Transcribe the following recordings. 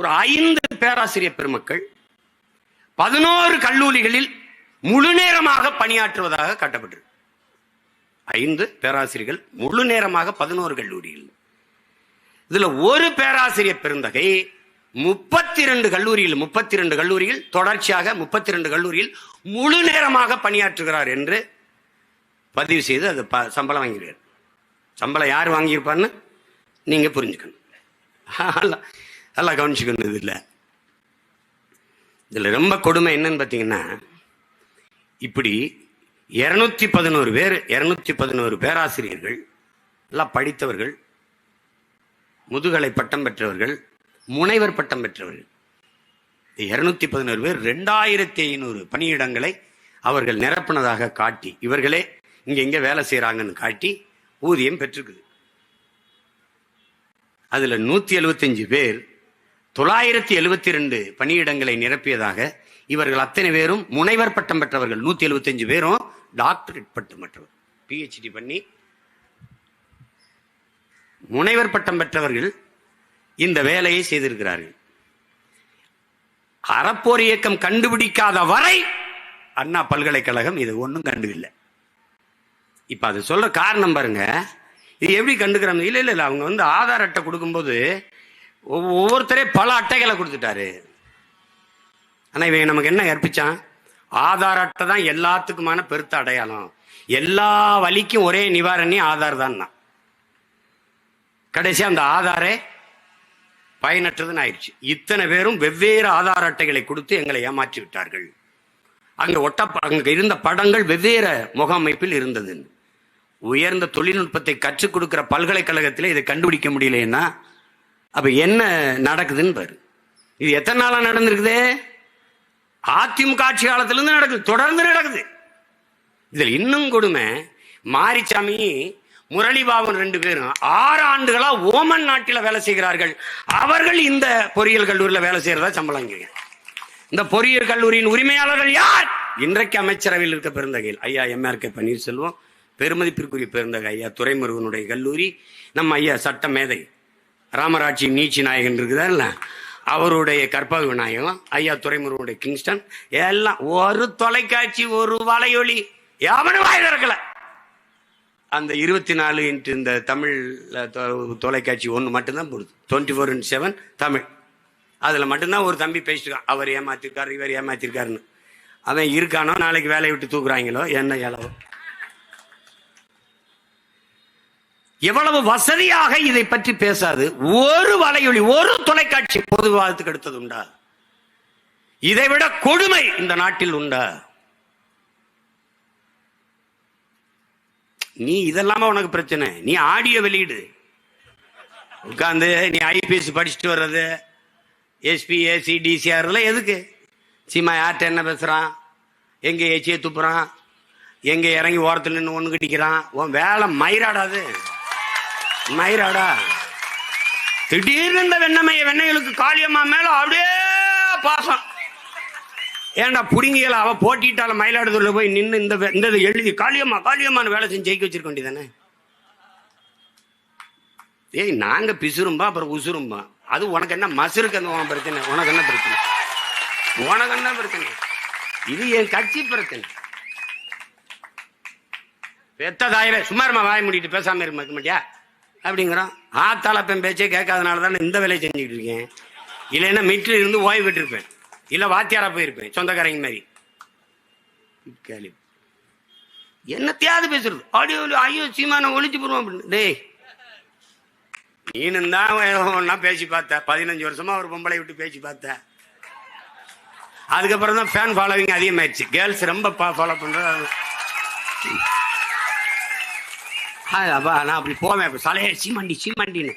ஒரு ஐந்து பேராசிரியர் பெருமக்கள் பதினோரு கல்லூரிகளில் முழு நேரமாக பணியாற்றுவதாக காட்டப்பட்டிருக்கு. ஐந்து பேராசிரியர்கள் முழு நேரமாக பதினோரு கல்லூரிகள் இதுல ஒரு பேராசிரியர் பெருந்தகை முப்பத்தி ரெண்டு கல்லூரியில் முப்பத்தி ரெண்டு கல்லூரியில் தொடர்ச்சியாக முப்பத்தி ரெண்டு கல்லூரியில் முழு நேரமாக பணியாற்றுகிறார் என்று பதிவு செய்து அது ப- சம்பளம் வாங்கிறார் சம்பளம் யார் வாங்கியிருப்பான்னு நீங்க புரிஞ்சுக்கணும். நல்லா- கவனிச்சுக்கணும் இதுல இதில் ரொம்ப கொடுமை என்னன்னு பார்த்தீங்கன்னா இப்படி இருநூத்தி பதினோரு பேர் இருநூத்தி பதினோரு பேராசிரியர்கள் எல்லாம் படித்தவர்கள் முதுகலை பட்டம் பெற்றவர்கள் முனைவர் பட்டம் பெற்றவர்கள். இருநூத்தி பதினோரு பேர் ரெண்டாயிரத்தி ஐநூறு பணியிடங்களை அவர்கள் நிரப்பினதாக காட்டி இவர்களே இங்க எங்க வேலை செய்யறாங்கன்னு காட்டி ஊதியம் பெற்றிருக்குது. அதுல நூத்தி எழுபத்தஞ்சு பேர் தொள்ளாயிரத்தி எழுபத்தி ரெண்டு பணியிடங்களை நிரப்பியதாக இவர்கள் அத்தனை பேரும் முனைவர் பட்டம் பெற்றவர்கள். நூத்தி எழுபத்தஞ்சு பேரும் டாக்டரேட் பட்டம் பெற்றவர். பிஹெச்டி பண்ணி முனைவர் பட்டம் பெற்றவர்கள் இந்த வேலையை செய்திருக்கிறார்கள். அறப்போர் இயக்கம் கண்டுபிடிக்காத வரை அண்ணா பல்கலைக்கழகம் இது ஒன்றும் கண்டுவில்லை இப்ப அது சொல்ற காரணம் பாருங்க. இது எப்படி கண்டுக்கிறாங்க? இல்ல இல்ல. அவங்க வந்து ஆதார் அட்டை கொடுக்கும்போது ஒவ்வொருத்தரே பல அட்டைகளை கொடுத்துட்டாரு. ஆனால் இவன் நமக்கு என்ன கற்பிச்சான்? ஆதார் அட்டை தான் எல்லாத்துக்குமான பெருத்த அடையாளம். எல்லா வலிக்கும் ஒரே நிவாரணி ஆதார் தான் கடைசி அந்த ஆதாரே பயனற்றதுன்னு ஆயிடுச்சு. இத்தனை பேரும் வெவ்வேறு ஆதார் அட்டைகளை கொடுத்து எங்களை ஏமாற்றி விட்டார்கள். அங்கே ஒட்ட அங்கே இருந்த படங்கள் வெவ்வேறு முகமைப்பில் இருந்தது உயர்ந்த தொழில்நுட்பத்தை கற்றுக் கொடுக்கிற பல்கலைக்கழகத்தில் இதை கண்டுபிடிக்க முடியலன்னா அப்ப என்ன நடக்குதுன்னு பாரு. இது எத்தனை நாளா நடந்திருக்குது? அதிமுக ஆட்சி காலத்திலிருந்து நடக்குது தொடர்ந்து நடக்குது. இதில் இன்னும் கொடுமை மாரிச்சாமி முரளிபாபன் ரெண்டு பேரும் ஆறு ஆண்டுகளா ஓமன் நாட்டில் வேலை செய்கிறார்கள். அவர்கள் இந்த பொறியியல் கல்லூரியில் வேலை செய்யறதா சம்பளம் இந்த பொறியியல் கல்லூரியின் உரிமையாளர்கள் யார்? இன்றைக்கு அமைச்சரவையில் இருக்க பெருந்தகையில் ஐயா எம்ஆர் கே பன்னீர்செல்வம் பெருமதிப்பிற்குரிய பெருந்தகை ஐயா துறைமுருகனுடைய கல்லூரி நம்ம ஐயா சட்ட மேதை ராமராட்சி நீச்சி நாயகன் இருக்குதார்ல அவருடைய கற்பக விநாயகம் ஐயா துரைமுருகனுடைய கிங்ஸ்டன் எல்லாம் ஒரு தொலைக்காட்சி ஒரு வலையொலி. எவனும் வாய் திறக்கல. அந்த இருபத்தி நாலு இன்ட்டு இந்த தமிழ் தொலைக்காட்சி ஒன்று மட்டும்தான் போடுது. Twenty four into seven Tamil. அதில் மட்டும்தான் ஒரு தம்பி பேசிட்டுருக்கான் அவர் ஏமாத்திருக்காரு இவர் ஏமாத்திருக்காருன்னு. அவன் இருக்கானோ நாளைக்கு வேலையை விட்டு தூக்குறாங்களோ என்ன இளவோ எவ்வளவு வசதியாக இதை பற்றி பேசாது. ஒரு வலையொலி ஒரு தொலைக்காட்சி பொது விவாதத்துக்கு எடுத்தது உண்டா? இதை விட கொடுமை இந்த நாட்டில் உண்டா? நீ இதெல்லாம உனக்கு பிரச்சனை? நீ ஆடியோ வெளியிடு. உட்காந்து நீ ஐபிஎஸ் படிச்சுட்டு வர்றது எஸ்பி ஏசி டிசிஆர் எல்லாம் எதுக்கு? சீமா யார்கிட்ட என்ன பேசுறான்? எங்க ஏச்சியை துப்புறான்? எங்க இறங்கி ஓரத்தில் நின்று ஒன்று கட்டிக்கிறான் உன் வேலை மயிராடாது. மயிராடா. திடீர்னு இந்த வெண்ணமைய வெண்ணைகளுக்கு காளியம்மா மேல அப்படியே பாசம். ஏன்டா புடுங்கியல? அவ போட்டிட்டால மயிலாடுதுறையில் போய் நின்று இந்த இந்த எழுதி காளியம்மா காளியம்மான்னு வேலை செஞ்சு ஜெயிக்க வச்சிருக்க வேண்டியதானே? ஏய் நாங்க பிசுரும்பா அப்புறம் உசுரும்பா அது உனக்கு என்ன மசுருக்கு அந்த உன் பிரச்சனை. உனக்கு என்ன பிரச்சனை? உனக்கு என்ன பிரச்சனை? இது என் கட்சி பிரச்சனை. பெத்த தாயில சும்மா இருமா வாய மூடிட்டு பேசாம இருக்க மாட்டியா? அப்படிங்கிறான். ஆத்தால பேச்சே கேட்காதனால தானே இந்த வேலையை செஞ்சுக்கிட்டு இருக்கேன். இல்லைன்னா மீட்டில் இருந்து ஓய்வு விட்டுருப்பேன் இல்லை வாத்தியாரா போயிருப்பேன் சொந்தக்காரங்க மாதிரி. கேள்வி என்னத்தையாவது பேசுறது. ஆடியோ ஐயோ சீமான ஒழிச்சு போடுவோம் அப்படின்னு. டேய் நீனும் தான் ஒன்னா பேசி பார்த்த. பதினஞ்சு வருஷமா ஒரு பொம்பளை விட்டு பேசி பார்த்த. அதுக்கப்புறம் தான் ஃபேன் ஃபாலோவிங் அதிகமாயிடுச்சு. கேர்ள்ஸ் ரொம்ப ஃபாலோ பண்ணுறது அப்பா நான் அப்படி போவேன் அப்படி சலையே சீமண்டி சீமண்டின்னு.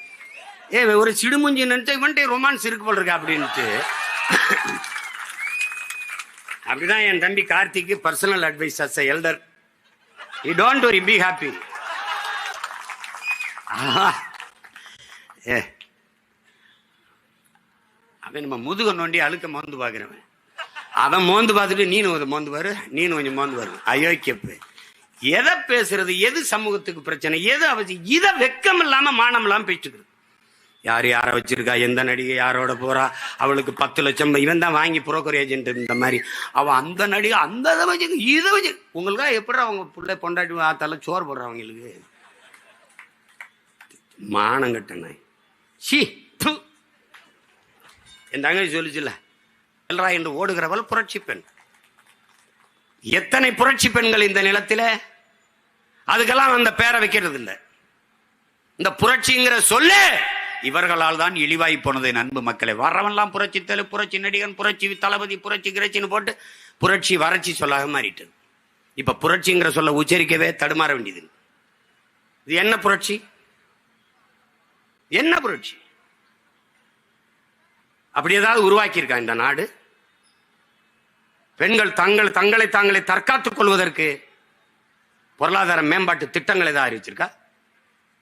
ஏ ஒரு சிடுமுஞ்சி நினைச்சா இவன்ட்டே ரொமான்ஸ் இருக்கு போல் இருக்கு அப்படின்ட்டு. அப்படிதான் என் தம்பி கார்த்திக்கு personal advice as elder you don't worry be happy ஏ. அவன் நம்ம முதுக நோண்டி அழுக்க மோந்து பார்க்குறவன். அவன் மோந்து பார்த்துட்டு நீனு கொஞ்சம் மோந்து பாரு நீனு கொஞ்சம் மோந்து பாரு. அயோக்கியப்பு எதை பேசுறது எது சமூகத்துக்கு பிரச்சனை எது அவசியம் இதை வெக்கம் இல்லாம மானம் இல்லாம பேச்சுக்கிறது யார் யாரை வச்சிருக்கா எந்த நடிகை யாரோட போறா அவளுக்கு பத்து லட்சம் இவன் தான் வாங்கி புரோக்கர் ஏஜென்ட் இந்த மாதிரி. அவன் அந்த நடிகை அந்த இதை வச்சு இதை வச்சு உங்களுக்கா எப்படி அவங்க பிள்ளை பொண்டாட்டி ஆத்தால சோறு போடுறான் அவங்களுக்கு? மானங்கட்ட நாய் சி என் தங்கச்சி சொல்லிச்சுல எல்ரா என்று ஓடுகிறவள் புரட்சி பெண். எத்தனை புரட்சி பெண்கள் இந்த நிலத்தில? அதுக்கெல்லாம் அந்த பேரை வைக்கிறது இல்லை இந்த புரட்சிங்கிற சொல்லு இவர்களால் தான் இழிவாய் போனது அன்பு மக்களை. வரவெல்லாம் புரட்சி தெலு புரட்சி நடிகன் புரட்சி தளபதி புரட்சி கிரட்சின்னு போட்டு புரட்சி வறட்சி சொல்லாக மாறிட்டு இப்ப புரட்சிங்கிற சொல்ல உச்சரிக்கவே தடுமாற வேண்டியது இது என்ன புரட்சி? என்ன புரட்சி? அப்படி ஏதாவது உருவாக்கியிருக்கா இந்த நாடு? பெண்கள் தங்கள் தங்களை தாங்களை தற்காத்துக் கொள்வதற்கு பொருளாதார மேம்பாட்டு திட்டங்களை ஏதாவது அறிவிச்சிருக்கா?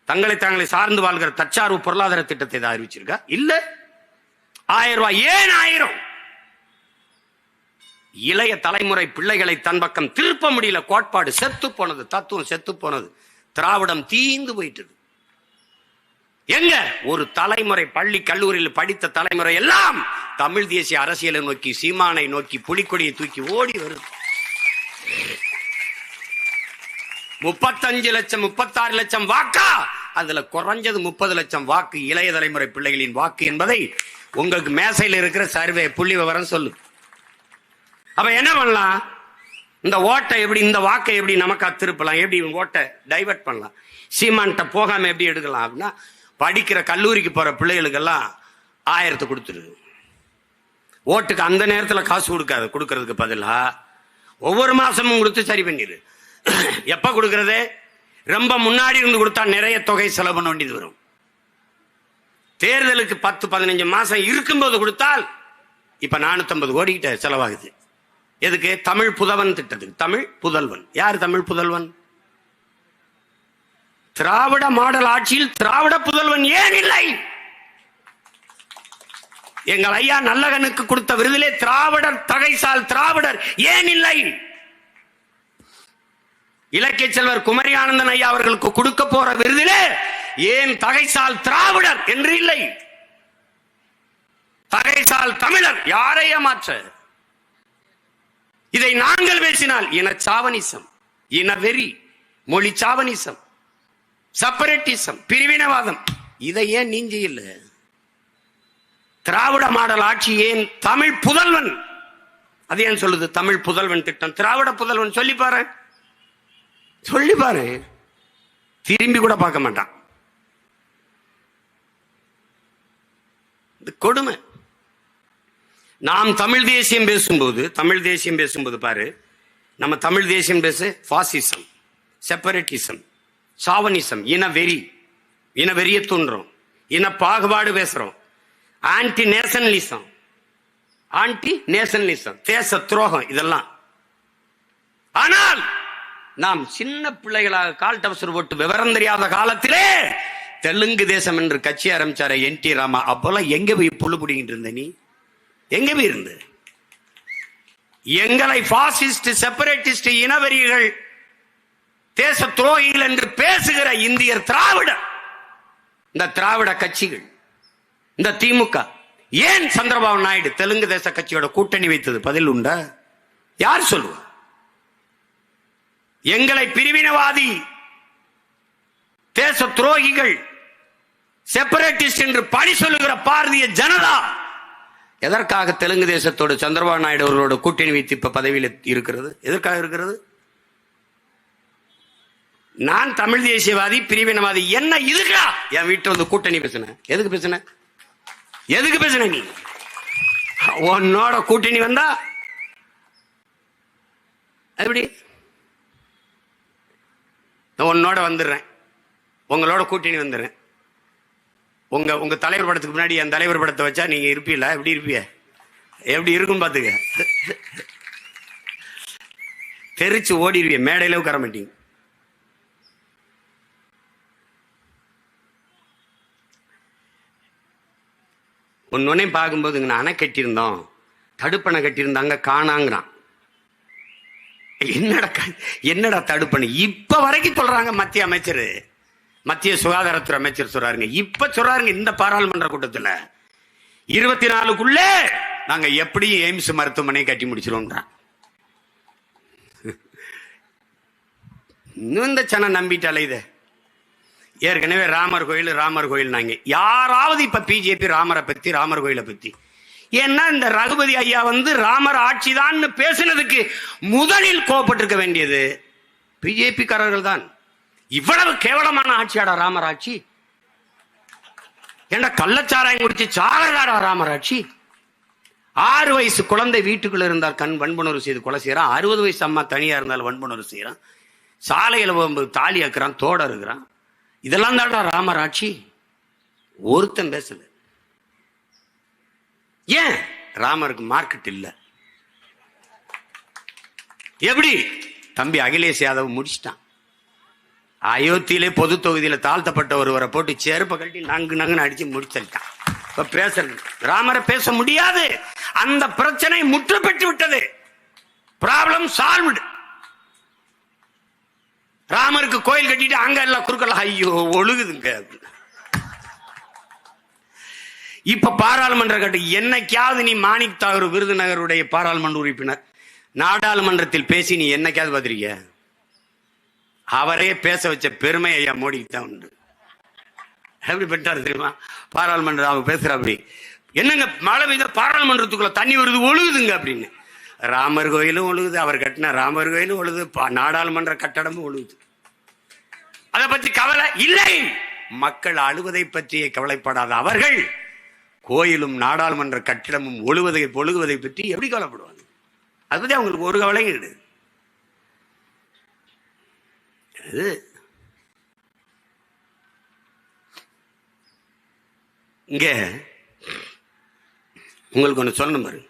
தங்களை தங்களை சார்ந்து வாழ்கிற தற்சார்பு பொருளாதார திட்டத்தை ஏதாவது அறிவிச்சிருக்கா? இல்ல. ஆயிரம் ரூபாய் ஏன் ஆயிரம்? இளைய தலைமுறை பிள்ளைகளை தன் பக்கம் திருப்ப முடியல. கோட்பாடு செத்து போனது தத்துவம் செத்து போனது. திராவிடம் தீந்து போயிட்டது எங்க? ஒரு தலைமுறை பள்ளி கல்லூரியில் படித்த தலைமுறை எல்லாம் தமிழ் தேசிய அரசியலை நோக்கி சீமானை நோக்கி புலிக்கொடியை தூக்கி ஓடி வருது. முப்பத்தஞ்சு லட்சம் முப்பத்தாறு லட்சம் வாக்கா? அதுல குறைஞ்சது முப்பது லட்சம் வாக்கு இளைய தலைமுறை பிள்ளைகளின் வாக்கு என்பதை உங்களுக்கு மேசையில் இருக்கிற சர்வே புள்ளி விவரம் சொல்லு. அப்ப என்ன பண்ணலாம்? இந்த ஓட்டை எப்படி இந்த வாக்கை எப்படி நமக்கு திருப்பலாம் எப்படி ஓட்டை டைவர்ட் பண்ணலாம்? சீமான்ட்ட போகாம எப்படி எடுக்கலாம்? அப்படின்னா படிக்கிற கல்லூரிக்கு போற பிள்ளைகளுக்கெல்லாம் ஆயிரத்தை கொடுத்துருது ஓட்டுக்கு அந்த நேரத்தில் காசு கொடுக்காது கொடுக்கறதுக்கு பதிலாக ஒவ்வொரு மாசமும் கொடுத்து சரி பண்ணிடு எப்ப கொடுக்கறது? ரொம்ப முன்னாடி இருந்து கொடுத்தா நிறைய தொகை செலவு பண்ண வேண்டியது வரும். தேர்தலுக்கு பத்து பதினஞ்சு மாசம் இருக்கும்போது கொடுத்தால் இப்ப நானூத்தி கோடி கிட்ட செலவாகுது. எதுக்கு? தமிழ் புதவன் திட்டத்துக்கு. தமிழ் புதல்வன். யார் தமிழ் புதல்வன்? திராவிட மாடல் ஆட்சியில் திராவிட புதல்வன் ஏன் இல்லை? எங்கள் ஐயா நல்லகனுக்கு கொடுத்த விருதிலே திராவிடர் தகைசால் திராவிடர் ஏன் இல்லை? இலக்கிய செல்வர் குமரி ஆனந்தன் ஐயா அவர்களுக்கு கொடுக்க போற விருதிலே ஏன் தகைசால் திராவிடர் என்று இல்லை? தகைசால் தமிழர் யாரை ஏமாற்ற? இதை நாங்கள் பேசினால் இன சாவனிசம் இன வெறி மொழி சாவனிசம் செப்பரேட்டிசம் பிரிவினவாதம் இதை ஏன் நீங்க இல்லை? திராவிட மாடல் ஆட்சி ஏன் தமிழ் புதல்வன்? அது ஏன் சொல்லுது தமிழ் புதல்வன் திட்டம்? திராவிட புதல்வன் சொல்லி பாரு சொல்லி பாரு. திரும்பி கூட பார்க்க மாட்டான். இது கொடுமை. நாம் தமிழ் தேசியம் பேசும்போது தமிழ் தேசியம் பேசும்போது பாரு. நம்ம தமிழ் தேசியம் பேசு பாசிசம் செப்பரேட்டிசம் சாவனிசம் இன வெறி இன வெறிய தூண்டுறோம் இன பாகுபாடு பேசுறோம். ஆன்டி நேஷனலிசம் ஆன்டி நேஷனலிசம் தேச துரோகம் இதெல்லாம். ஆனால் நாம் சின்ன பிள்ளைகளாக கால் டவசர் போட்டு விவரம் தெரியாத காலத்திலே தெலுங்கு தேசம் என்று கட்சி ஆரம்பிச்சார என் டி ராமா. அப்போல்லாம் எங்க போய் புல்லு பிடிக்கிட்டு இருந்த நீ? எங்க போய் இருந்த? எங்களை பாசிஸ்ட் செப்பரேட்டிஸ்ட் இனவெறிகள் தேச துரோகிகள் என்று பேசுகிற இந்தியர் திராவிடர். இந்த திராவிட கட்சிகள் இந்த திமுக ஏன் சந்திரபாபு நாயுடு தெலுங்கு தேச கட்சியோட கூட்டணி வைத்தது? பதில் உண்டா? யார் சொல்லுவா? எங்களை பிரிவினவாதி தேச துரோகிகள் செப்பரேட்டிஸ்ட் என்று பணி சொல்லுகிற பாரதிய ஜனதா. எதற்காக தெலுங்கு தேசத்தோடு சந்திரபாபு நாயுடு அவர்களோட கூட்டணி வைத்து இப்ப பதவியில் இருக்கிறது? எதற்காக இருக்கிறது? நான் தமிழ் தேசியவாதி பிரிவினவாதி என்ன இதுக்கா? என் வீட்டு வந்து கூட்டணி பேசுன. எதுக்கு பேசுன? எதுக்கு பேசுன நீ? உன்னோட கூட்டணி வந்தா எப்படி? நான் உன்னோட வந்துடுறேன். உங்களோட கூட்டணி வந்துடுறேன். உங்கள் உங்கள் தலைவர் படத்துக்கு முன்னாடி என் தலைவர் படத்தை வச்சா நீங்கள் இருப்பீல எப்படி இருப்பிய? எப்படி இருக்கும் பார்த்துக்க தெரிச்சு ஓடிடுவிய. மேடையில உட்கார மாட்டீங்க. ஒன்னொன்னே பார்க்கும்போது இங்க அணை கட்டியிருந்தோம். தடுப்பணை கட்டியிருந்தாங்க காணாங்கிறான். என்னடா என்னடா தடுப்பணை? இப்ப வரைக்கும் சொல்றாங்க மத்திய அமைச்சர். மத்திய சுகாதாரத்துறை அமைச்சர் சொல்றாருங்க. இப்ப சொல்றாருங்க இந்த பாராளுமன்ற கூட்டத்துல. இருபத்தி நாலுக்குள்ள நாங்க எப்படியும் எய்ம்ஸ் மருத்துவமனை கட்டி முடிச்சிருவோம்ன்றான். இன்னும் இந்த சனம் நம்பிட்டாலே இதை. ஏற்கனவே ராமர் கோயில் ராமர் கோயில் நாங்க யாராவது இப்ப பிஜேபி ராமரை பத்தி ராமர் கோயிலை பத்தி. ஏன்னா இந்த ரகுபதி ஐயா வந்து ராமர் ஆட்சிதான் பேசுனதுக்கு முதலில் கோபப்பட்டிருக்க வேண்டியது பிஜேபி காரர்கள் தான். இவ்வளவு கேவலமான ஆட்சியாடா ராமர் ஆட்சி? ஏண்டா கள்ளச்சாராயம் குடிச்சு சாகராடா ராமர் ஆட்சி? ஆறு வயசு குழந்தை வீட்டுக்குள்ள இருந்தால் கண் வன்புணர்வு செய்து கொலை செய்யறான். அறுபது வயசு அம்மா தனியா இருந்தால் வன்புணர்வு செய்யறான். சாலையில தாலி அக்குறான் தோட இருக்கிறான் இதெல்லாம் தான்டா ராமர் ஆட்சி. ஒருத்தன் பேசல. ஏன் ராமருக்கு மார்க்கெட் இல்ல? எப்படி? தம்பி அகிலேஷ் யாதவ் முடிச்சிட்டான். அயோத்தியிலே பொது தொகுதியில தாழ்த்தப்பட்ட ஒருவரை போட்டு செருப்ப கட்டி நங்கு நங்குன்னு அடிச்சு முடிச்சிருக்கான் இப்ப பேச ராமரை பேச முடியாது. அந்த பிரச்சனை முற்று பெற்று விட்டது. ப்ராப்ளம் சால்வ்டு ராமருக்கு கோயில் கட்டிட்டு அங்க எல்லாம் குறுக்கலாம் ஐயோ ஒழுகுதுங்க. இப்ப பாராளுமன்ற கட்டு என்னைக்காவது நீ மாணிக் தாகூர் விருதுநகருடைய பாராளுமன்ற உறுப்பினர் நாடாளுமன்றத்தில் பேசி நீ என்னைக்காவது பார்த்திருக்கிய? அவரே பேச வச்ச பெருமை ஐயா மோடிக்கு தான் உண்டு. எப்படி பெற்றாரு தெரியுமா? பாராளுமன்ற அவங்க பேசுற அப்படி. என்னங்க மழை பெய்த பாராளுமன்றத்துக்குள்ள தண்ணி வருது ஒழுகுதுங்க அப்படின்னு. ராமர் கோயிலும் ஒழுகுது அவர் கட்டின ராமர் கோயிலும் ஒழுகுது பா- நாடாளுமன்ற கட்டடமும் ஒழுகுது. அதை பற்றி கவலை இல்லை. மக்கள் அழுவதை பற்றிய கவலைப்படாத அவர்கள் கோயிலும் நாடாளுமன்ற கட்டிடமும் ஒழுவதை பொழுகுவதை பற்றி எப்படி கவலைப்படுவாங்க? அதை பற்றி அவங்களுக்கு ஒரு கவலையும் கிடையாது. அது இங்கே உங்களுக்கு ஒன்று சொல்லணும் பாருங்க.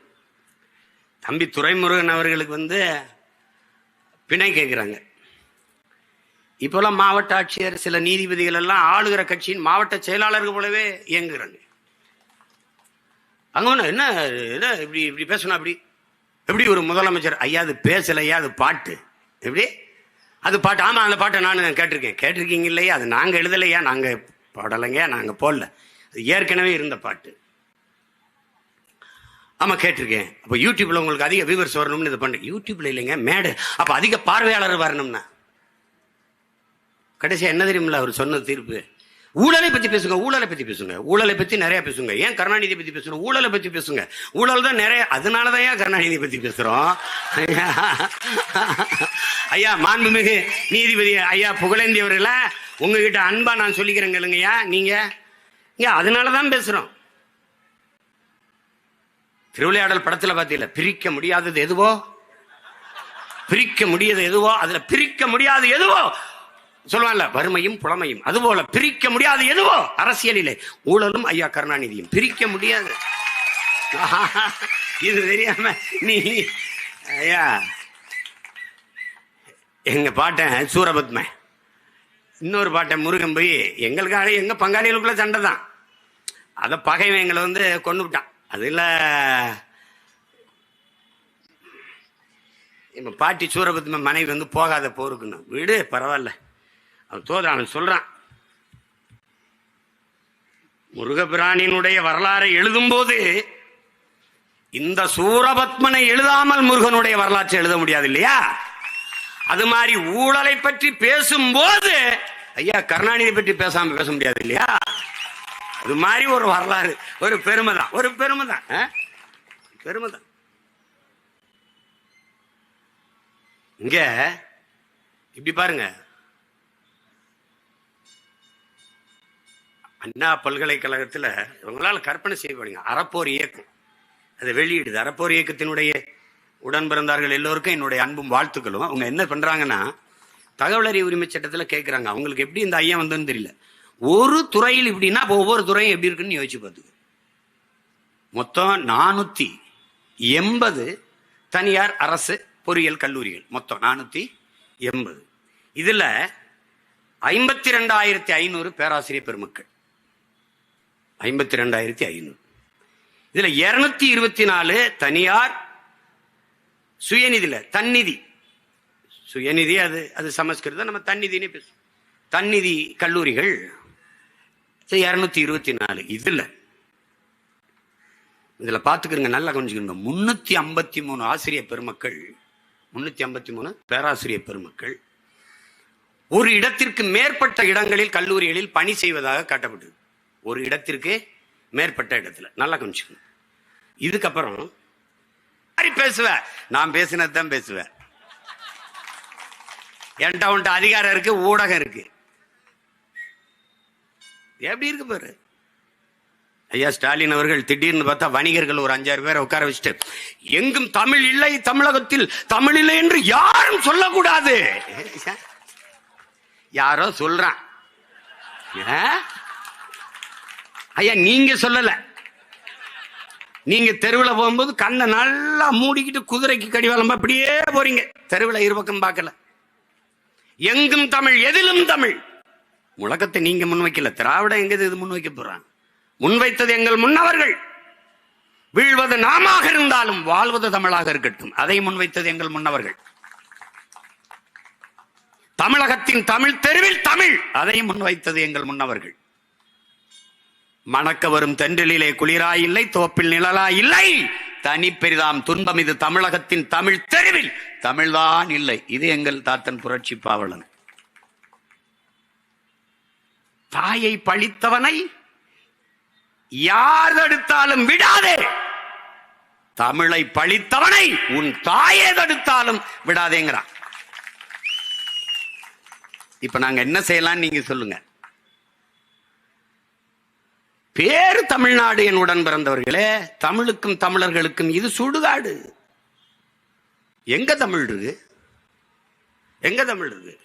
தம்பி துரைமுருகன் அவர்களுக்கு வந்து பிணை கேட்குறாங்க. இப்போல்லாம் மாவட்ட ஆட்சியர் சில நீதிபதிகள் எல்லாம் ஆளுகிற கட்சியின் மாவட்ட செயலாளர்கள் போலவே இயங்குகிறாங்க. அங்கே ஒன்று என்ன என்ன இப்படி இப்படி பேசணும் அப்படி. எப்படி ஒரு முதலமைச்சர் ஐயா அது பேசலையா அது பாட்டு? எப்படி? அது பாட்டு ஆமாம் அந்த பாட்டை நான் கேட்டிருக்கேன். கேட்டிருக்கீங்க இல்லையா அது நாங்கள் எழுதலையா? நாங்கள் பாடலைங்க நாங்கள் போடல. அது ஏற்கனவே இருந்த பாட்டு. ஆமாம் கேட்டிருக்கேன். அப்போ யூடியூப்பில் உங்களுக்கு அதிக வியூவர்ஸ் வரணும்னு இது பண்ணுறேன் யூடியூப்ல இல்லைங்க மேடு. அப்போ அதிக பார்வையாளர் வரணும்னா. கடைசியாக என்ன தெரியுமில்ல அவர் சொன்ன தீர்ப்பு? ஊழலை பத்தி பேசுங்க ஊழலை பத்தி பேசுங்க. ஊழலை பத்தி நிறைய பேசுங்க. ஏன் கருணாநிதி பத்தி பேசுறோம்? ஊழலை பத்தி பேசுங்க. ஊழல் தான் நிறைய அதனாலதான் ஏன் கருணாநிதி பத்தி பேசுறோம்? ஐயா மாண்புமிகு நீதிபதி ஐயா புகழேந்தி அவர்கள உங்ககிட்ட அன்பா நான் சொல்லிக்கிறேன் கேளுங்கய்யா. நீங்க இங்க அதனாலதான் பேசுறோம். திருவிளையாடல் படத்துல பாத்தீங்களா? பிரிக்க முடியாதது எதுவோ? பிரிக்க முடியாது எதுவோ? அதுல பிரிக்க முடியாத எதுவோ? சொல்லுவாங்கல்ல வறுமையும் புலமையும். அதுபோல பிரிக்க முடியாது எதுவோ? அரசியலிலே. ஊழலும் ஐயா கருணாநிதியும். பிரிக்க முடியாது. இது தெரியாம நீ ஐயா. எங்க பாட்டன் சூரபத்ம. இன்னொரு பாட்டன் முருகன் போய் எங்களுக்காக எங்க பங்காளிகளுக்குள்ள சண்டை தான். அதை பகைவன் எங்களை வந்து கொண்டு விட்டான். அதுல எங்க பாட்டி சூரபத்ம மனைவி வந்து போகாத போருக்குன்னு. வீடு பரவாயில்ல. அது தோதான் அவன் சொல்றான். முருகபிரானினுடைய வரலாறை எழுதும்போது இந்த சூரபத்மனை எழுதாமல் முருகனுடைய வரலாற்றை எழுத முடியாது இல்லையா? அது மாதிரி ஊழலை பற்றி பேசும்போது ஐயா கருணாநிதி பற்றி பேசாம பேச முடியாது இல்லையா? அது மாதிரி ஒரு வரலாறு ஒரு பெருமை தான் ஒரு பெருமை தான் ஆ? பெருமை தான் இங்க இப்படி பாருங்க. அண்ணா பல்கலைக்கழகத்தில் இவங்களால கற்பனை செய்வாங்க அறப்போர் இயக்கம். அதை வெளியிடுது. அறப்போர் இயக்கத்தினுடைய உடன் பிறந்தார்கள் எல்லோருக்கும் என்னுடைய அன்பும் வாழ்த்துக்களும். அவங்க என்ன பண்ணுறாங்கன்னா தகவல் அறிவு உரிமை சட்டத்தில் கேட்குறாங்க அவங்களுக்கு எப்படி இந்த ஐயா வந்ததுன்னு தெரியல. ஒரு துறையில் இப்படின்னா இப்போ ஒவ்வொரு துறையும் எப்படி இருக்குன்னு யோசிச்சு பார்த்துக்க. மொத்தம் நானூத்தி எண்பது தனியார் அரசு பொறியியல் கல்லூரிகள். மொத்தம் நானூத்தி எண்பது. இதுல ஐம்பத்தி ரெண்டாயிரத்தி ஐநூறு பேராசிரியர் பெருமக்கள். ஐம்பத்தி ரெண்டாயிரத்தி ஐநூறு. இதுல இருநூத்தி இருபத்தி நாலு தனியார் சுயநிதியில தன்னிதி. சுயநிதி அது அது சமஸ்கிருதம் நம்ம தன்னிதினே பேசுவோம். தன்னிதி கல்லூரிகள் இரநூத்தி இருபத்தி நாலு. இதுல இதுல பாத்துக்கிறங்க நல்லா கொஞ்சம் முன்னூத்தி ஐம்பத்தி மூணு ஆசிரியர் பெருமக்கள் முன்னூத்தி ஐம்பத்தி மூணு பேராசிரியர் பெருமக்கள் ஒரு இடத்திற்கு மேற்பட்ட இடங்களில் கல்லூரிகளில் பணி செய்வதாக காட்டப்பட்டது ஒரு இடத்திற்கு மேற்பட்ட இடத்துல. நல்லா கொஞ்சிக்கணும் இதுக்கப்புறம் மாதிரி பேசுவ? நான் பேசினது தான் பேசுவேன் என்கிட்ட உன்ட்ட அதிகாரம் இருக்கு ஊடகம் இருக்கு. எப்படி இருக்கு பாரு? ஐயா ஸ்டாலின் அவர்கள் திடீர்னு பார்த்தா வணிகர்கள் ஒரு அஞ்சாறு பேரை உட்கார வச்சுட்டு எங்கும் தமிழ் இல்லை தமிழகத்தில் தமிழ் இல்லை என்று யாரும் சொல்லக்கூடாது. யாரோ சொல்றான். ஐயா நீங்க சொல்லல. நீங்க தெருவில் போகும்போது கண்ணை நல்லா மூடிக்கிட்டு குதிரைக்கு கடிவாளம் அப்படியே போறீங்க. தெருவில் இருபக்கம் பார்க்கல. எங்கும் தமிழ் எதிலும் தமிழ். முழக்கத்தை நீங்க முன்வைக்கல. திராவிட எங்க இது முன்வைக்க போறாங்க? முன்வைத்தது எங்கள் முன்னவர்கள். வீழ்வது நாமாக இருந்தாலும் வாழ்வது தமிழாக இருக்கட்டும். அதை முன்வைத்தது எங்கள் முன்னவர்கள். தமிழகத்தின் தமிழ் தெருவில் தமிழ். அதை முன்வைத்தது எங்கள் முன்னவர்கள். மணக்க வரும் தென்றலிலே குளிரா இல்லை தோப்பில் நிழலா இல்லை தனி பெரிதாம் துன்பம் இது தமிழகத்தின் தமிழ் தெருவில். தமிழ்தான் இல்லை. இது எங்கள் தாத்தன் புரட்சி பாவலன். தாயை பழித்தவனை யார் தடுத்தாலும் விடாதே. தமிழை பழித்தவனை உன் தாயே தடுத்தாலும் விடாதேங்கிறான். இப்ப நாங்க என்ன செய்யலாம் நீங்க சொல்லுங்க. பேரு தமிழ்நாடு என் உடன் பிறந்தவர்களே தமிழுக்கும் தமிழர்களுக்கும் இது சுடுகாடு. எங்க தமிழ் இருக்கு? எங்க தமிழ் இருக்கு?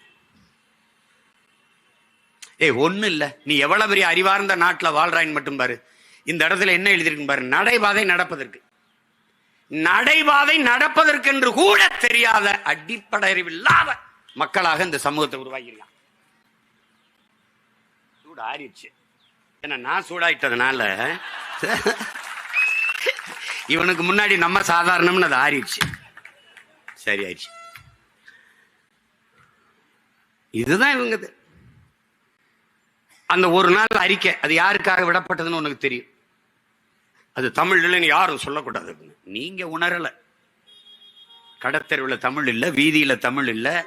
ஏய் ஒண்ணு இல்ல. நீ எவ்வளவு பெரிய அறிவார்ந்த நாட்டுல வாழ்றாயின்னு மட்டும் பாரு. இந்த இடத்துல என்ன எழுதியிருக்கு பாரு. நடைபாதை நடப்பதற்கு. நடைபாதை நடப்பதற்கென்று கூட தெரியாத அடிப்படை அறிவில்லாத மக்களாக இந்த சமூகத்தை உருவாக்கியிருக்கான். ஆறிடுச்சு. ஏன்னா நான் சூடாயிட்டதுனால இவனுக்கு முன்னாடி நம்ம சாதாரணம்னு அது ஆறிடுச்சு. சரி ஆயிடுச்சு. இதுதான் இவங்கது. அந்த ஒரு நாள் அறிக்கை அது யாருக்காக விடப்பட்டதுன்னு உனக்கு தெரியும். அது தமிழ் இல்லைன்னு யாரும் சொல்லக்கூடாது. நீங்க உணரல. கடத்தெருவில் தமிழ் இல்ல வீதியில தமிழ் இல்ல.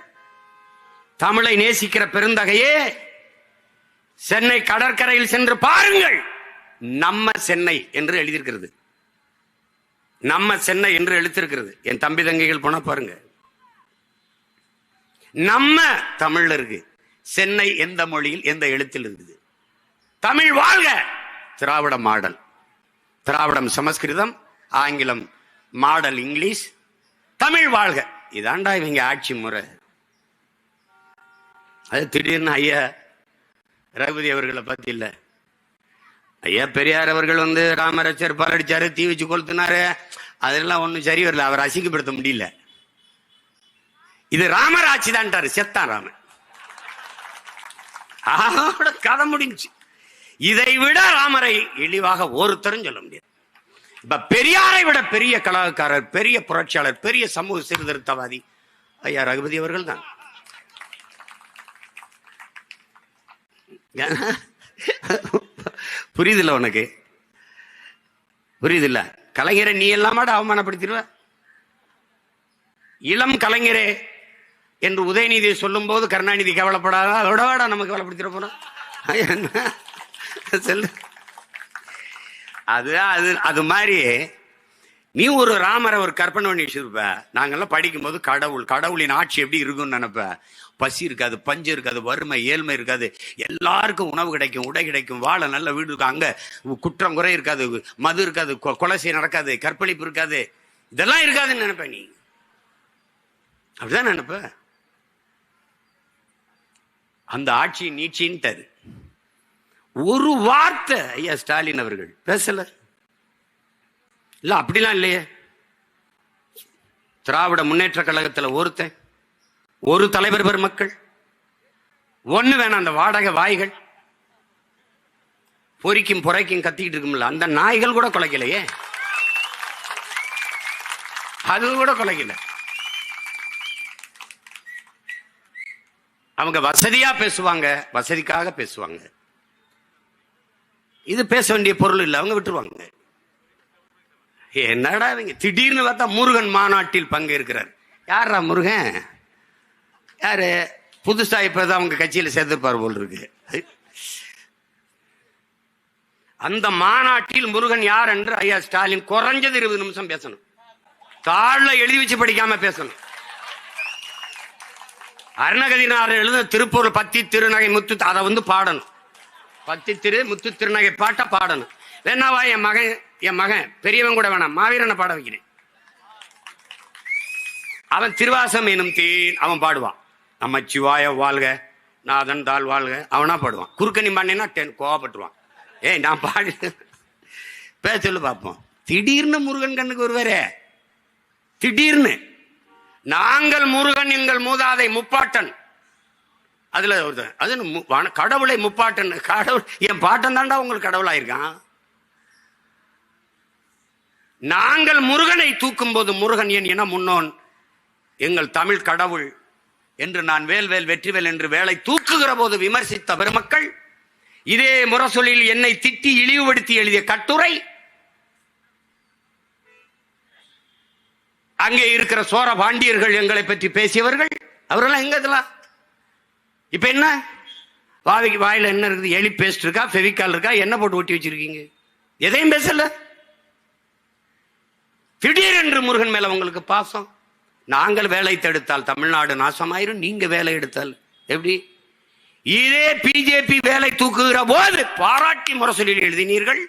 தமிழை நேசிக்கிற பெருந்தகையே சென்னை கடற்கரையில் சென்று பாருங்கள். நம்ம சென்னை என்று எழுதியிருக்கிறது. நம்ம சென்னை என்று எழுத்திருக்கிறது என் தம்பி தங்கைகள் போனா பாருங்க. நம்ம தமிழ்ல இருக்கு. சென்னை எந்த மொழியில் எந்த எழுத்தில் இருக்குது? தமிழ் வாழ்க! திராவிட மாடல். திராவிடம் சமஸ்கிருதம் ஆங்கிலம் மாடல் இங்கிலீஷ். தமிழ் வாழ்க! இதாண்டா இவங்க ஆட்சி முறை. அது திடீர்னு ஐயா ரகுபதி அவர்களை பத்தி இல்ல. ஐயா பெரியார் அவர்கள் வந்து ராமரச்சர் பாலடிச்சாரு தீ வச்சு கொளுத்தினாரு. அதெல்லாம் ஒண்ணும் சரி வரல. அவர் அசிங்கப்படுத்த முடியல. இது ராமர் தான்ட்டாரு செத்தான் ராமன். அதோட கதை முடிஞ்சு. இதை விட ராமரை இழிவாக ஒருத்தரும் சொல்ல முடியாது. இப்ப பெரியாரை விட பெரிய கலாக்காரர் பெரிய புரட்சியாளர் பெரிய சமூக சீர்திருத்தவாதி ஐயா ரகுபதி அவர்கள் தான். புரியுதுல்ல உனக்கு? புரியுதுல்ல? கலைஞரை நீ எல்லாமாட அவமானப்படுத்திடுவ? இளம் கலைஞரே என்று உதயநிதி சொல்லும் போது கருணாநிதி கவலைப்படாத அதோட வேட நமக்கு கவலைப்படுத்திட போறோம். சொல்லு. அது அது அது மாதிரி நீ ஒரு ராமரை ஒரு கற்பனை பண்ணி வச்சிருப்ப. நாங்கெல்லாம் படிக்கும்போது கடவுள் கடவுளின் ஆட்சி எப்படி இருக்கும்னு நினைப்ப. பசி இருக்காது பஞ்சம் இருக்காது வறுமை ஏழ்மை இருக்காது. எல்லாருக்கும் உணவு கிடைக்கும் உடை கிடைக்கும் வாழ நல்ல வீடு இருக்கும் அங்க குற்றம் குறை இருக்காது மது இருக்காது கொ- நடக்காது கற்பழிப்பு இருக்காது. இதெல்லாம் இருக்காதுன்னு நினைப்ப நீ. அப்படிதான் நினைப்ப. அந்த ஆட்சி நீட்சின்ட்டாரு ஒரு வார்த்தை ஐயா ஸ்டாலின் அவர்கள் பேசல. இல்ல அப்படிலாம் இல்லையே. திராவிட முன்னேற்ற கழகத்துல ஒருத்தன் ஒரு தலைவர் பெருமக்கள் ஒண்ணு வேணாம் அந்த வாடகை வாய்கள் பொறிக்கும் பொறைக்கும் கத்திக்கிட்டு இருக்கும்ல அந்த நாய்கள் கூட குலைக்கலையே. அது கூட குலைக்கல. அவங்க வசதியா பேசுவாங்க வசதிக்காக பேசுவாங்க. இது பேச வேண்டிய பொருள் இல்லை அவங்க விட்டுருவாங்க. என்னடா இவங்க? திடீர்னு பார்த்தா முருகன் மாநாட்டில் பங்கேற்கிறார். யாரா முருகன்? யாரு? புதுசா இப்பதான் அவங்க கட்சியில சேர்த்துப்பார் போல் இருக்கு. அந்த மாநாட்டில் முருகன் யார் என்று ஐயா ஸ்டாலின் குறைஞ்சது இருபது நிமிஷம் பேசணும். தாழ்ல எழுதி வச்சு படிக்காம பேசணும். அருணகதினார் எழுத திருப்பூர்ல பத்தி திருநகை முத்து அதை வந்து பாடணும். பத்தி திரு முத்து திருநகை பாட்ட பாடணும். வேணாவா என் மகன் என் மகன் பெரியவன் கூட வேணாம் மாவீரனை பாட வைக்கிறேன். அவன் திருவாசம் எனும் தேன் அவன் பாடுவான். நமச்சிவாய வாழ்க நாதன் தாள் வாழ்க அவனா பாடுவான். குறுக்கணி பண்ணினா டென் கோவப்பட்டுருவான். ஏய் நான் பாடு பேச சொல்லு பார்ப்போம் திடீர்னு முருகன் கண்ணுக்கு ஒருவரே திடீர்னு. நாங்கள் முருகன் எங்கள் மூதாதை முப்பாட்டன். அதுல ஒருத்தன் அது கடவுளை முப்பாட்டன். கடவுள் என் பாட்டன் தாண்டா உங்களுக்கு கடவுளாயிருக்கான். நாங்கள் முருகனை தூக்கும் போது முருகன் என் இன முன்னோன். எங்கள் தமிழ் கடவுள். என்று நான் வேல்வேல் வெற்றிவேல் என்று வேலை தூக்குகிற போது விமர்சித்த பெருமக்கள் இதே முரசொலில் என்னை திட்டி இழிவுபடுத்தி எழுதிய கட்டுரை. அங்கே இருக்கிற சோர பாண்டியர்கள் எங்களை பற்றி பேசியவர்கள் அவரெல்லாம் எங்க இதெல்லாம்? இப்ப என்ன? வாவிக்கு வாயில என்ன இருக்குது? எலி பேஸ்ட் இருக்கா? ஃபெவிக்கால் இருக்கா? என்ன போட்டு ஒட்டி வச்சிருக்கீங்க? எதையும் பேசல. திடீரென்று முருகன் மேல உங்களுக்கு பாசம்? நாங்கள் வேலை தடுத்தால் தமிழ்நாடு நாசமாயிரும் நீங்க வேலை எடுத்தால் எப்படி? இதே பிஜேபி வேலை தூக்குகிற போது பாராட்டி முரசொலியில் எழுதினீர்கள்.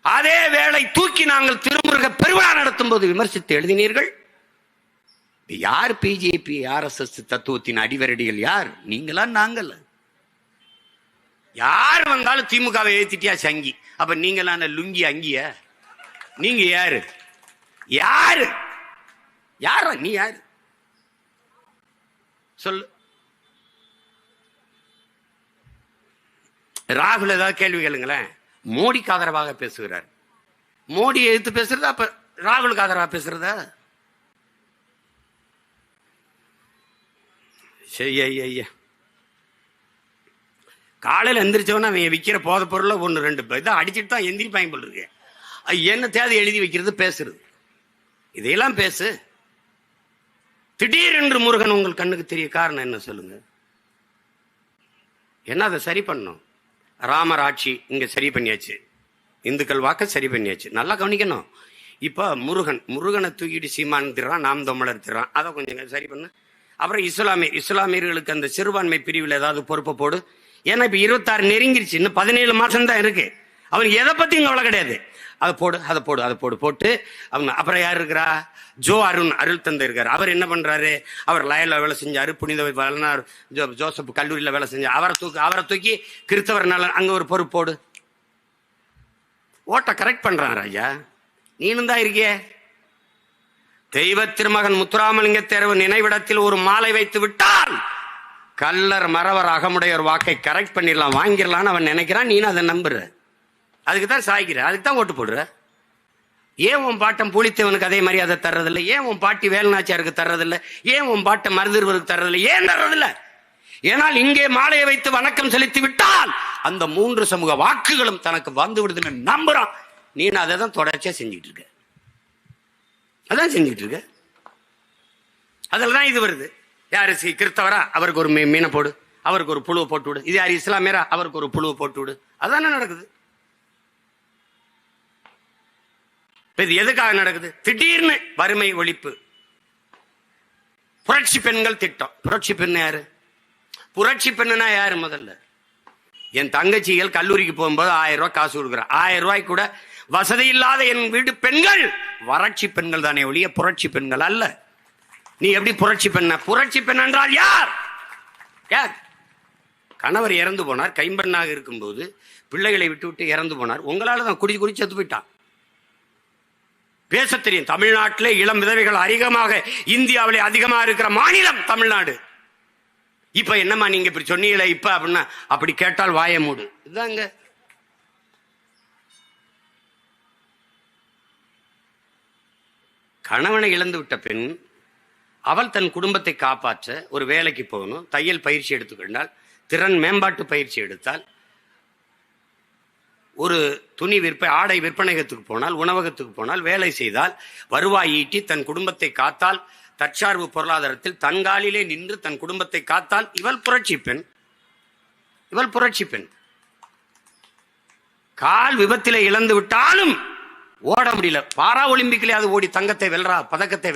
அதே வேலை தூக்கி நாங்கள் திருமுருக பெருவிழா நடத்தும் போது விமர்சித்து எழுதினீர்கள். யார் பிஜேபி ஆர்எஸ்எஸ் தத்துவத்தின் அடிவரடிகள்? யார்? நீங்களா நாங்கள். யார் வந்தாலும் திமுகவை ஏத்திட்டியா சங்கி? அப்ப நீங்களான லுங்கி அங்கிய? நீங்க யாரு? யாரு? யார நீ யாரு? சொல்லு. ராகுல் ஏதாவது கேள்வி கேளுங்களேன். மோடிக்கு ஆதரவாக பேசுகிறார். மோடியை எதிர்த்து பேசுறதா அப்ப ராகுலுக்கு ஆதரவாக பேசுறதா? சரி ஐயா ஐயா காலையில் எந்திரிச்சவன அவன் விற்கிற போத பொருளை ஒன்று ரெண்டு இதை அடிச்சுட்டு தான் எந்திரிப்பாங்க போல் இருக்கு. அது என்ன தேதி எழுதி வைக்கிறது பேசுறது. இதையெல்லாம் பேசு. திடீரென்று முருகன் உங்கள் கண்ணுக்கு தெரிய காரணம் என்ன சொல்லுங்க? என்ன அதை சரி பண்ணும் ராமர் ஆட்சி இங்க சரி பண்ணியாச்சு. இந்துக்கள் வாக்க சரி பண்ணியாச்சு. நல்லா கவனிக்கணும். இப்போ முருகன் முருகனை தூக்கிட்டு சீமான் திறான் நாம் தமிழர் திறான் அதை கொஞ்சம் சரி பண்ணு. அப்புறம் இஸ்லாமிய இஸ்லாமியர்களுக்கு அந்த சிறுபான்மை பிரிவில் ஏதாவது பொறுப்பை போடு. ஏன்னா இப்போ இருபத்தாறு நெருங்கிருச்சு. இன்னும் பதினேழு மாதம் தான் இருக்கு. அவனுக்கு எதை பற்றியும் கவலை கிடையாது. அதை போடு அதை போடு அதை போடு போட்டு அவங்க அப்புறம் யார் இருக்கிறா? ஜோ அருண் அருள் தந்தை இருக்கார். அவர் என்ன பண்ணுறாரு அவர் லயலில் வேலை செஞ்சார் புனித வளனார் ஜோ ஜோசப் கல்லூரியில் வேலை செஞ்சார் அவரை தூக்கி அவரை தூக்கி கிறிஸ்தவர் நலன் அங்கே ஒரு பொறுப்பு போடு. ஓட்டை கரெக்ட் பண்ணுறான் ராஜா. நீனும் தான் இருக்கியே. தெய்வ திருமகன் முத்துராமலிங்க தேர்வு நினைவிடத்தில் ஒரு மாலை வைத்து விட்டால் கல்லர் மறவர் அகமுடையர் வாக்கை கரெக்ட் பண்ணிடலாம் வாங்கிடலான்னு அவன் நினைக்கிறான். நீனும் அதை நம்புற. அதுக்கு தான் சாய்க்கிற. அதுக்கு தான் ஓட்டு போடுற. ஏன் உன் பாட்டம் புளித்தவனுக்கு அதே மரியாதை தர்றதில்ல? ஏன் உன் பாட்டி வேலுநாச்சியாருக்கு தர்றதில்ல? ஏன் உன் பாட்டம் மருதிருவருக்கு தர்றதில்ல? ஏன் தர்றதில்ல? ஏனால் இங்கே மாலையை வைத்து வணக்கம் செலுத்தி விட்டால் அந்த மூன்று சமூக வாக்குகளும் தனக்கு வந்து விடுதுன்னு நம்புறான். நீ அதை தான் தொடர்ச்சியா செஞ்சுட்டு இருக்க? அதான் செஞ்சுட்டு இருக்க. அதில் தான் இது வருது. யார் சி- கிறிஸ்தவரா? அவருக்கு ஒரு மீ- மீனை போடு. அவருக்கு ஒரு புழுவை போட்டு விடு. இது யார் இஸ்லாமியரா? அவருக்கு ஒரு புழுவை போட்டு விடு. அதானே நடக்குது இப்ப இது எதுக்காக நடக்குது? திடீர்னு வறுமை ஒழிப்பு. புரட்சி பெண்கள் திட்டம். புரட்சி பெண் யாரு? புரட்சி பெண்ணுனா யாரு முதல்ல? என் தங்கச்சிகள் கல்லூரிக்கு போகும்போது ஆயிரம் ரூபாய் காசு கொடுக்குறேன் ஆயிரம் ரூபாய் கூட வசதி இல்லாத என் வீடு பெண்கள். வறட்சி பெண்கள் தானே ஒழிய புரட்சி பெண்கள் அல்ல. நீ எப்படி புரட்சி பெண்ண? புரட்சி பெண் என்றால் யார்? யார்? கணவர் இறந்து போனார். கைம்பெண்ணாக இருக்கும்போது பிள்ளைகளை விட்டு விட்டு இறந்து போனார். உங்களால தான் குடி குடிச்சு செத்து போயிட்டான். பேச தெரியும். தமிழ்நாட்டிலே இளம் விதவைகள் அதிகமாக இந்தியாவிலே அதிகமாக இருக்கிற மாநிலம் தமிழ்நாடு. இப்ப என்னம்மா நீங்க இப்படி சொன்னீங்களே இப்ப அப்படின்னா அப்படி கேட்டால் வாய மூடு. இதாங்க. கணவனை இழந்து விட்ட பெண் அவள் தன் குடும்பத்தை காப்பாற்ற ஒரு வேலைக்கு போகணும். தையல் பயிற்சி எடுத்துக்கொண்டால் திறன் மேம்பாட்டு பயிற்சி எடுத்தால் ஒரு துணி விற்ப ஆடை விற்பனையகத்துக்கு போனால் உணவகத்துக்கு போனால் வேலை செய்தால் வருவாய் ஈட்டி தன் குடும்பத்தை காத்தால் தற்சார்பு பொருளாதாரத்தில் தன்காலிலே நின்று தன் குடும்பத்தை காத்தால் இவள் புரட்சி பெண். இவள் புரட்சி பெண். கால் விபத்திலே இழந்து விட்டாலும் ஓட முடியல. பாரா ஒலிம்பிக்லயாவது ஓடி தங்கத்தை வெல்றா பதக்கத்தை